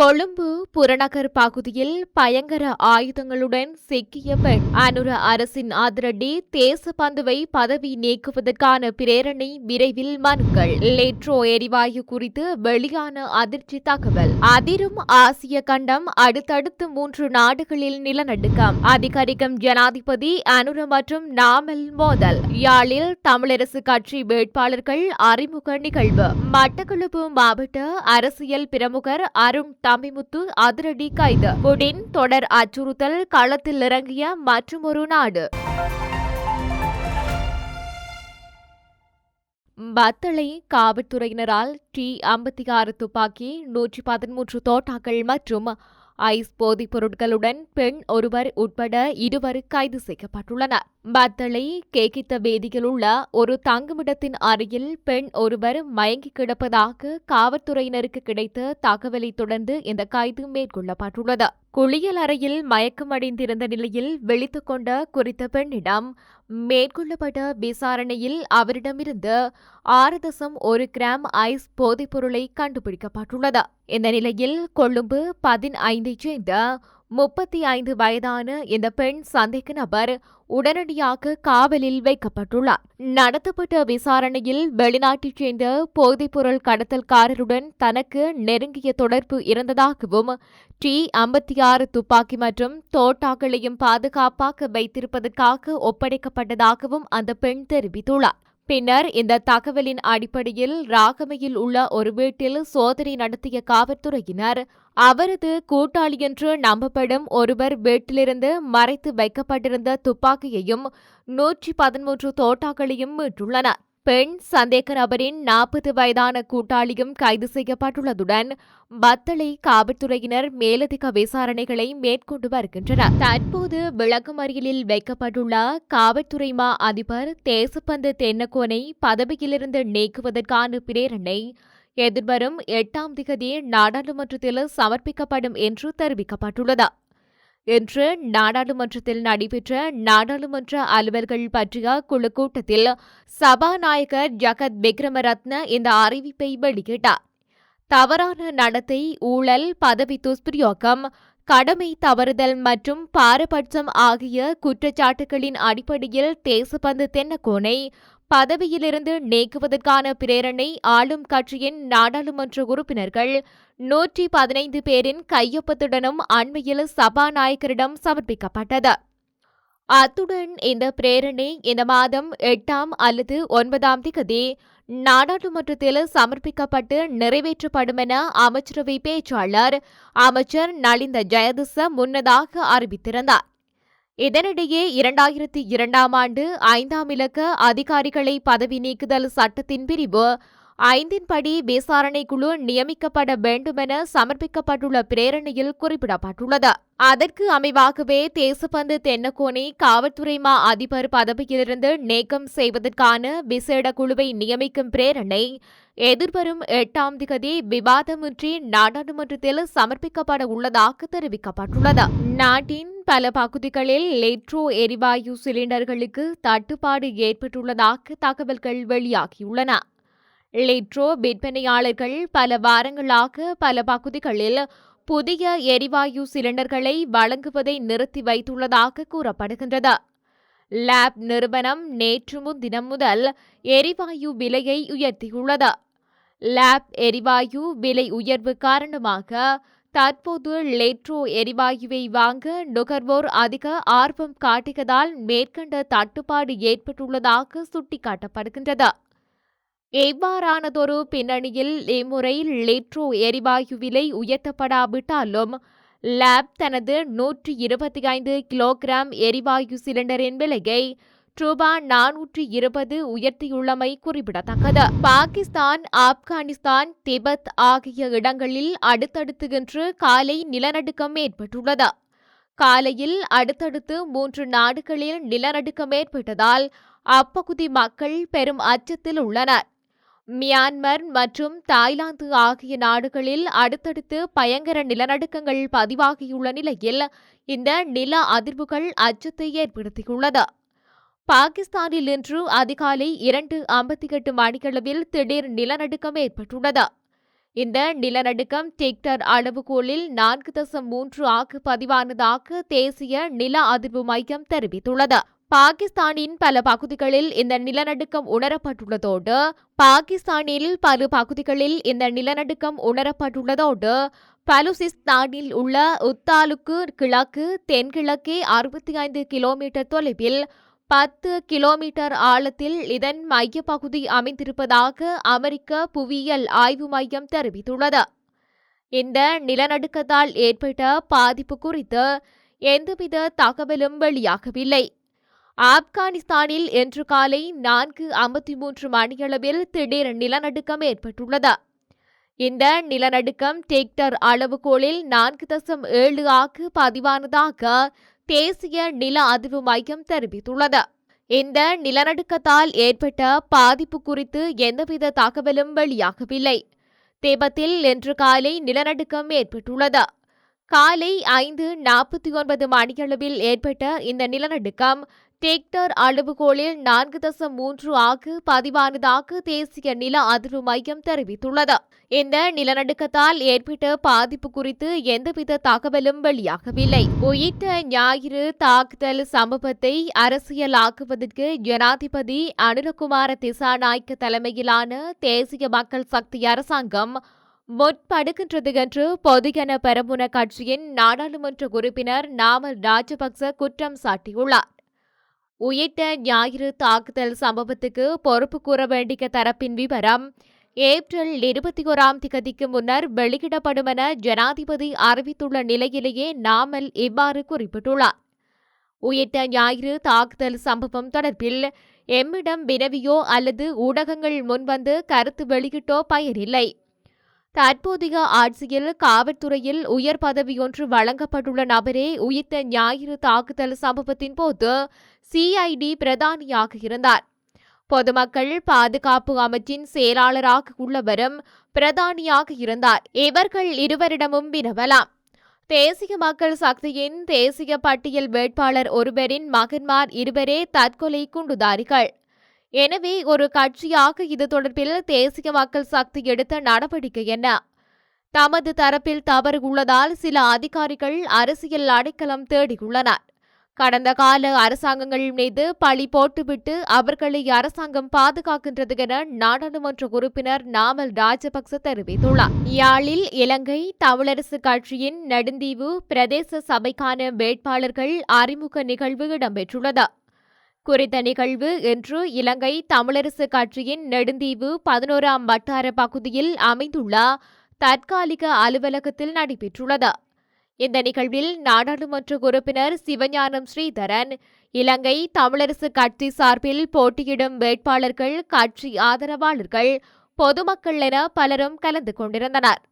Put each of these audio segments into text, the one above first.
கொழும்பு புறநகர் பகுதியில் பயங்கர ஆயுதங்களுடன் சிக்கிய பெண் அனுர அரசின் அதிரடி தேசபந்துவை பதவி நீக்குவதற்கான பிரேரணை விரைவில் மனுக்கள். லேட்ரோ எரிவாயு குறித்து வெளியான அதிர்ச்சி தகவல். அதிரும் ஆசிய கண்டம் அடுத்தடுத்து மூன்று நாடுகளில் நிலநடுக்கம். அதிகரிக்கும் ஜனாதிபதி அனுர மற்றும் நாமல் மோதல். யாழில் தமிழரசு கட்சி வேட்பாளர்கள் அறிமுக நிகழ்வு. மட்டக்களப்பு மாவட்ட அரசியல் பிரமுகர் அருண் தமிமுத்து அதிரடி கைது. புடின் தொடர் அச்சுறுத்தல் களத்தில் இறங்கிய மற்றுமொரு நாடு. பத்தளை காவல்துறையினரால் டி ஐம்பத்தி ஆறு துப்பாக்கி நூற்றி பதிமூன்று தோட்டாக்கள் மற்றும் ஐஸ் போதைப் பொருட்களுடன் பெண் ஒருவர் உட்பட இருவர் கைது செய்யப்பட்டுள்ளனர். பத்தளை கேக்கித்த வேதியில் உள்ள ஒரு தங்குமிடத்தின் அருகில் பெண் ஒருவர் மயங்கி கிடப்பதாக காவல்துறையினருக்கு கிடைத்த தகவலை தொடர்ந்து இந்த கைது மேற்கொள்ளப்பட்டுள்ளது. குளியல் அறையில் மயக்கமடைந்திருந்த நிலையில் விழித்துக் கொண்ட குறித்த பெண்ணிடம் மேற்கொள்ளப்பட்ட விசாரணையில் அவரிடமிருந்து ஆறு தசம் ஒரு கிராம் ஐஸ் போதைப்பொருளை கண்டுபிடிக்கப்பட்டுள்ளது. இந்த நிலையில் கொழும்பு பதினைந்தைச் சேர்ந்த முப்பத்தி ஐந்து வயதான இந்த பெண் சந்தேக நபர் உடனடியாக காவலில் வைக்கப்பட்டுள்ளார். நடத்தப்பட்ட விசாரணையில் வெளிநாட்டைச் சேர்ந்த போதைப்பொருள் கடத்தல்காரருடன் தனக்கு நெருங்கிய தொடர்பு இருந்ததாகவும் டி ஐம்பத்தி ஆறு துப்பாக்கி மற்றும் தோட்டாக்களையும் பாதுகாப்பாக வைத்திருப்பதற்காக ஒப்படைக்கப்பட்டதாகவும் அந்த பெண் தெரிவித்துள்ளார். பின்னர் இந்த தகவலின் அடிப்படையில் ராகமையில் உள்ள ஒரு வீட்டில் சோதனை நடத்திய காவல்துறையினர் அவரது கூட்டாளி என்று நம்பப்படும் ஒருவர் வீட்டிலிருந்து மறைத்து வைக்கப்பட்டிருந்த துப்பாக்கியையும் நூற்றி பதிமூன்று தோட்டாக்களையும் மீட்டுள்ளனர். பெண் சந்தேக நபரின் நாற்பது வயதான கூட்டாளியும் கைது செய்யப்பட்டுள்ளதுடன் பத்தளை காவல்துறையினர் மேலதிக விசாரணைகளை மேற்கொண்டு வருகின்றனர். தற்போது விளக்குமறியலில் வைக்கப்பட்டுள்ள காவல்துறை மா அதிபர் தேசப்பந்து தென்னக்கோனை பதவியிலிருந்து நீக்குவதற்கான பிரேரணை எதிர்வரும் எட்டாம் திகதி நாடாளுமன்றத்தில் சமர்ப்பிக்கப்படும் என்று தெரிவிக்கப்பட்டுள்ளது. இன்று நாடாளுமன்றத்தில் நடைபெற்ற நாடாளுமன்ற அலுவல்கள் பற்றிய குழு கூட்டத்தில் சபாநாயகர் ஜகத் விக்ரமரத்ன இந்த அறிவிப்பை வெளியிட்டார். தவறான நடத்தை ஊழல் பதவி துஷ்பிரயோகம் கடமை தவறுதல் மற்றும் பாரபட்சம் ஆகிய குற்றச்சாட்டுகளின் அடிப்படையில் தேசபந்து தென்னகோனை பதவியிலிருந்து நீக்குவதற்கான பிரேரணை ஆளும் கட்சியின் நாடாளுமன்ற உறுப்பினர்கள். நூற்றி பதினைந்து பேரின் கையொப்பத்துடனும் அண்மையில் சபாநாயகரிடம் சமர்ப்பிக்கப்பட்டது. அத்துடன் இந்த பிரேரணை இந்த மாதம் எட்டாம் அல்லது ஒன்பதாம் திகதி நாடாளுமன்றத்தில் சமர்ப்பிக்கப்பட்டு நிறைவேற்றப்படும் என அமைச்சரவை பேச்சாளர் அமைச்சர் நலிந்த ஜெயதிச முன்னதாக அறிவித்திருந்தார். இதனிடையே இரண்டாயிரத்தி இரண்டாம் ஆண்டு ஐந்தாம் இலக்க அதிகாரிகளை பதவி நீக்குதல் சட்டத்தின் பிரிவு ஐந்தின்படி விசாரணை குழு நியமிக்கப்பட வேண்டுமென சமர்ப்பிக்கப்பட்டுள்ள பிரேரணையில் குறிப்பிடப்பட்டுள்ளது. அதற்கு அமைவாகவே தேசப்பந்து தென்னக்கோனை காவல்துறை மா அதிபர் பதவியிலிருந்து நீக்கம் செய்வதற்கான விசேட குழுவை நியமிக்கும் பிரேரணை எதிர்வரும் எட்டாம் திகதி விவாதமின்றி நாடாளுமன்றத்தில் சமர்ப்பிக்கப்பட உள்ளதாக தெரிவிக்கப்பட்டுள்ளது. நாட்டின் பல பகுதிகளில் லேட்ரோ எரிவாயு சிலிண்டர்களுக்கு தட்டுப்பாடு ஏற்பட்டுள்ளதாக தகவல்கள் வெளியாகியுள்ளன. லெட்ரோ விற்பனையாளர்கள் பல வாரங்களாக பல பகுதிகளில் புதிய எரிவாயு சிலிண்டர்களை வழங்குவதை நிறுத்தி வைத்துள்ளதாக கூறப்படுகின்றது. லேப் நிறுவனம் நேற்று முன்தினம் முதல் எரிவாயு விலையை உயர்த்தியுள்ளது. லேப் எரிவாயு விலை உயர்வு காரணமாக தற்போது லேட்ரோ எரிவாயுவை வாங்க நுகர்வோர் அதிக ஆர்வம் காட்டியதால் மேற்கண்ட தட்டுப்பாடு ஏற்பட்டுள்ளதாக சுட்டிக்காட்டப்படுகின்றது. எவ்வாறானதொரு பின்னணியில் இம்முறை லேட்ரோ எரிவாயு விலை உயர்த்தப்படாவிட்டாலும் லேப் தனது நூற்றி இருபத்தி ஐந்து கிலோகிராம் எரிவாயு சிலிண்டரின் விலையை ரூபா நானூற்றி இருபது உயர்த்தியுள்ளமை குறிப்பிடத்தக்கது. பாகிஸ்தான் ஆப்கானிஸ்தான் திபெத் ஆகிய இடங்களில் அடுத்தடுத்து இன்று காலை நிலநடுக்கம் ஏற்பட்டுள்ளது. காலையில் அடுத்தடுத்து மூன்று நாடுகளில் நிலநடுக்கம் ஏற்பட்டதால் அப்பகுதி மக்கள் பெரும் அச்சத்தில் உள்ளனர். மியான்மர் மற்றும் தாய்லாந்து ஆகிய நாடுகளில் அடுத்தடுத்து பயங்கர நிலநடுக்கங்கள் பதிவாகியுள்ள நிலையில் இந்த நில அதிர்வுகள் அச்சத்தை ஏற்படுத்தியுள்ளது. பாகிஸ்தானில் இன்று அதிகாலை இரண்டு ஐம்பத்தி எட்டு மணியளவில் திடீர் நிலநடுக்கம் ஏற்பட்டுள்ளது. இந்த நிலநடுக்கம் டிக்டர் அளவுகோலில் நான்கு தசம் மூன்று ஆக பதிவானதாக தேசிய நில அதிர்வு மையம் தெரிவித்துள்ளது. பாகிஸ்தானின் பல பகுதிகளில் இந்த நிலநடுக்கம் உணரப்பட்டுள்ளதோடு பாகிஸ்தானில் பல பகுதிகளில் இந்த நிலநடுக்கம் உணரப்பட்டுள்ளதோடு பலுசிஸ்தானில் உள்ள உத்தாலுக்கு கிழக்கு தென்கிழக்கே அறுபத்தி ஐந்து கிலோமீட்டர் தொலைவில் பத்து கிலோமீட்டர் ஆழத்தில் இதன் மையப்பகுதி அமைந்திருப்பதாக அமெரிக்க புவியியல் ஆய்வு மையம் தெரிவித்துள்ளது. இந்த நிலநடுக்கத்தால் ஏற்பட்ட பாதிப்பு குறித்து எந்தவித தகவலும் வெளியாகவில்லை. ஆப்கானிஸ்தானில் இன்று காலை நான்கு ஐம்பத்தி மூன்று மணியளவில் திடீர் நிலநடுக்கம் ஏற்பட்டுள்ளது. இந்த நிலநடுக்கம் டெக்டர் அளவுகோலில் நான்கு தசம் ஏழு ஆக பதிவானதாக தேசிய நில அதிர்வு மையம் தெரிவித்துள்ளது. இந்த நிலநடுக்கத்தால் ஏற்பட்ட பாதிப்பு குறித்து எந்தவித தகவலும் வெளியாகவில்லை. தேபத்தில் இன்று காலை நிலநடுக்கம் ஏற்பட்டுள்ளது. காலை ஐந்து நாற்பத்தி ஒன்பது மணியளவில் ஏற்பட்ட இந்த நிலநடுக்கம் டெக்டர் அளவுகோலில் நான்கு தசம் மூன்று ஆக பதிவானதாக தேசிய நில அதிர்வு மையம் தெரிவித்துள்ளது. இந்த நிலநடுக்கத்தால் ஏற்பட்ட பாதிப்பு குறித்து எந்தவித தகவலும் வெளியாகவில்லை. உயிர்த்த ஞாயிறு தாக்குதல் சம்பவத்தை அரசியலாக்குவதற்கு ஜனாதிபதி அனுரகுமார திசாநாயக்க தலைமையிலான தேசிய மக்கள் சக்தி அரசாங்கம் முற்படுகின்றது என்று பொதுஜன பெரமுன கட்சியின் நாடாளுமன்ற உறுப்பினர் நாமல் ராஜபக்ச குற்றம் சாட்டியுள்ளார். உயிர்த்த ஞாயிறு தாக்குதல் சம்பவத்துக்கு பொறுப்பு கூற வேண்டிய தரப்பின் விவரம் ஏப்ரல் இருபத்தி ஓராம் திகதிக்கு முன்னர் வெளியிடப்படும் என ஜனாதிபதி அறிவித்துள்ள நிலையிலேயே நாமல் இவ்வாறு குறிப்பிட்டுள்ளார். உயிர்த்த ஞாயிறு தாக்குதல் சம்பவம் தொடர்பில் எம்மிடம் வினவியோ அல்லது ஊடகங்கள் முன்வந்து கருத்து வெளியிட்டோ பயனில்லை தற்போதைய ஆட்சியில் காவல்துறையில் உயர் பதவியொன்று வழங்கப்பட்டுள்ள நபரே உயிர்த்த ஞாயிறு தாக்குதல் சம்பவத்தின் போது சிஐடி பிரதானியாக இருந்தார். பொதுமக்கள் பாதுகாப்பு அமைச்சின் செயலாளராக உள்ளவரும் பிரதானியாக இருந்தார். இவர்கள் இருவரிடமும் வினவலாம். தேசிய மக்கள் சக்தியின் தேசிய பட்டியல் வேட்பாளர் ஒருவரின் மகன்மார் இருவரே தற்கொலை குண்டுதாரிகள். எனவே ஒரு கட்சியாக இது தொடர்பில் தேசிய மக்கள் சக்தி எடுத்த நடவடிக்கை என்ன? தமது தரப்பில் தவறு உள்ளதால் சில அதிகாரிகள் அரசியல் அடைக்கலம் தேடியுள்ளனர். கடந்த கால அரசாங்கங்கள் மீது பழி போட்டுவிட்டு அவர்களை அரசாங்கம் பாதுகாக்கின்றது என நாடாளுமன்ற உறுப்பினர் நாமல் ராஜபக்ச தெரிவித்துள்ளார். யாழில் இலங்கை தமிழரசு கட்சியின் நெடுந்தீவு பிரதேச சபைக்கான வேட்பாளர்கள் அறிமுக நிகழ்வு இடம்பெற்றுள்ளது. குறித்த நிகழ்வு இன்று இலங்கை தமிழரசு கட்சியின் நெடுந்தீவு பதினோராம் வட்டார பகுதியில் அமைந்துள்ள தற்காலிக அலுவலகத்தில் நடைபெற்றுள்ளது. இந்த நிகழ்வில் நாடாளுமன்ற உறுப்பினர் சிவஞானம் ஸ்ரீதரன் இலங்கை தமிழரசு கட்சி சார்பில் போட்டியிடும் வேட்பாளர்கள் கட்சி ஆதரவாளர்கள் பொதுமக்கள் என பலரும் கலந்து கொண்டிருந்தனர்.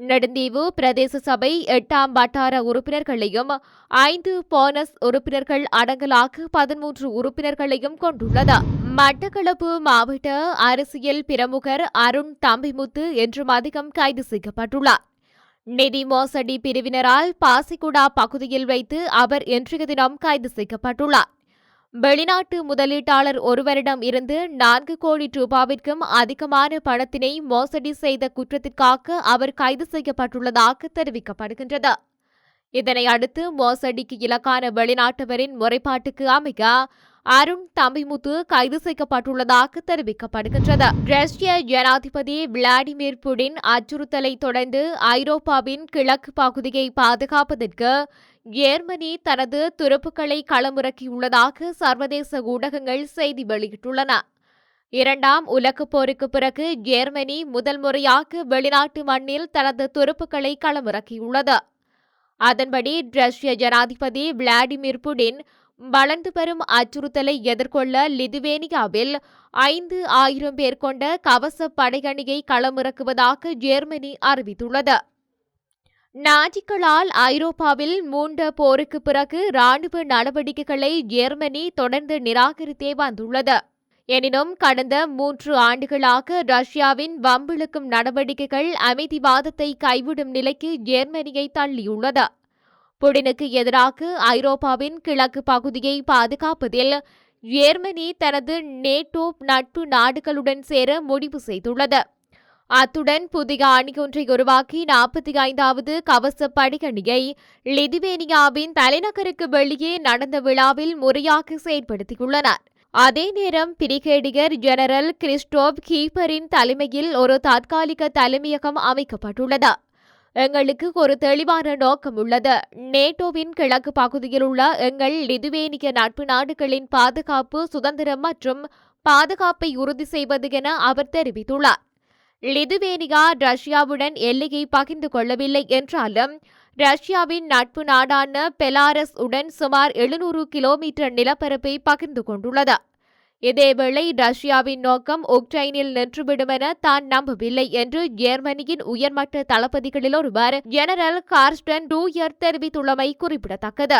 நெடுந்தீவு பிரதேச சபை எட்டாம் வட்டார உறுப்பினர்களையும் ஐந்து போனஸ் உறுப்பினர்கள் அடங்கலாக பதிமூன்று உறுப்பினர்களையும் கொண்டுள்ளது. மட்டக்களப்பு மாவட்ட அரசியல் பிரமுகர் அருண் தம்பிமுத்து என்றும் அதிகம் கைது செய்யப்பட்டுள்ளார். நிதி மோசடி பிரிவினரால் பாசிக்குடா பகுதியில் வைத்து அவர் இன்றைய தினம் கைது செய்யப்பட்டுள்ளார். வெளிநாட்டு முதலீட்டாளர் ஒருவரிடம் இருந்து நான்கு கோடி ரூபாவிற்கும் அதிகமான பணத்தினை மோசடி செய்த குற்றத்திற்காக அவர் கைது செய்யப்பட்டுள்ளதாக தெரிவிக்கப்படுகின்றது. இதனை அடுத்து மோசடிக்கு இலக்கான வெளிநாட்டவரின் முறைப்பாட்டுக்கு அமைய அருண் தம்பிமுத்து கைது செய்யப்பட்டுள்ளதாக தெரிவிக்கப்படுகின்றது. ரஷ்ய ஜனாதிபதி விளாடிமிர் புடின் அச்சுறுத்தலை தொடர்ந்து ஐரோப்பாவின் கிழக்கு பகுதியை பாதுகாப்பதற்கு ஜெர்மனி தனது துருப்புக்களை களமிறக்கியுள்ளதாக சர்வதேச ஊடகங்கள் செய்தி வெளியிட்டுள்ளன. இரண்டாம் உலகப் போருக்கு பிறகு ஜேர்மனி முதல் முறையாக வெளிநாட்டு மண்ணில் தனது துருப்புக்களை களமிறக்கியுள்ளது. அதன்படி ரஷ்ய ஜனாதிபதி விளாடிமிர் புடின் வளர்ந்து வரும் அச்சுறுத்தலை எதிர்கொள்ள லிதுவேனியாவில் ஐந்து ஆயிரம் பேர் கொண்ட கவச படையணியை களமிறக்குவதாக ஜேர்மனி அறிவித்துள்ளது. நாஜிக்களால் ஐரோப்பாவில் மூண்ட போருக்கு பிறகு ராணுவ நடவடிக்கைகளை ஜெர்மனி தொடர்ந்து நிராகரித்தே வந்துள்ளது. எனினும் கடந்த மூன்று ஆண்டுகளாக ரஷ்யாவின் வம்பிழுக்கும் நடவடிக்கைகள் அமைதிவாதத்தை கைவிடும் நிலைக்கு ஜெர்மனியை தள்ளியுள்ளது. புடினுக்கு எதிராக ஐரோப்பாவின் கிழக்கு பகுதியை பாதுகாப்பதில் ஜெர்மனி தனது நேட்டோ நட்பு நாடுகளுடன் சேர முடிவு செய்துள்ளது. அத்துடன் புதிய அணியொன்றை உருவாக்கி நாற்பத்தி ஐந்தாவது கவச படிகணியை லிதுவேனியாவின் தலைநகருக்கு வெளியே நடந்த விழாவில் முறையாக செயற்படுத்தியுள்ளனர் அதே நேரம் பிரிகேடியர் ஜெனரல் கிறிஸ்டோப் கீப்பரின் தலைமையில் ஒரு தற்காலிக தலைமையகம் அமைக்கப்பட்டுள்ளது. எங்களுக்கு ஒரு தெளிவான நோக்கம் உள்ளது. நேட்டோவின் கிழக்கு பகுதியில் உள்ள எங்கள் லிதுவேனிய நட்பு நாடுகளின் பாதுகாப்பு சுதந்திரம் மற்றும் பாதுகாப்பை உறுதி செய்வது என அவர் தெரிவித்துள்ளார். லிதுவேனியா ரஷ்யாவுடன் எல்லையை பகிர்ந்து கொள்ளவில்லை என்றாலும் ரஷ்யாவின் நட்பு நாடான பெலாரஸ் உடன் சுமார் எழுநூறு கிலோமீட்டர் நிலப்பரப்பை பகிர்ந்து கொண்டுள்ளது. இதேவேளை ரஷ்யாவின் நோக்கம் உக்ரைனில் நின்றுவிடும் என தான் நம்பவில்லை என்று ஜெர்மனியின் உயர்மட்ட தளபதிகளில் ஒருவர் ஜெனரல் கார்ஸ்டன் டூயர் தெரிவித்துள்ளமை குறிப்பிடத்தக்கது.